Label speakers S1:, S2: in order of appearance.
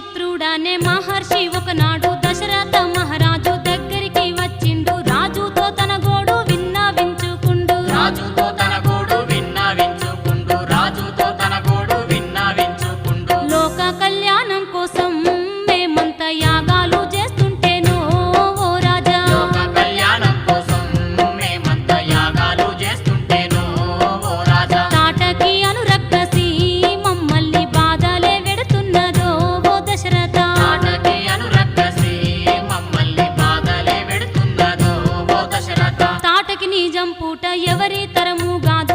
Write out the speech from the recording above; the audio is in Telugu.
S1: విశ్వామిత్రుడనే మహర్షి ఒకనాడు నిజం పూట ఎవరి తరము గాదు.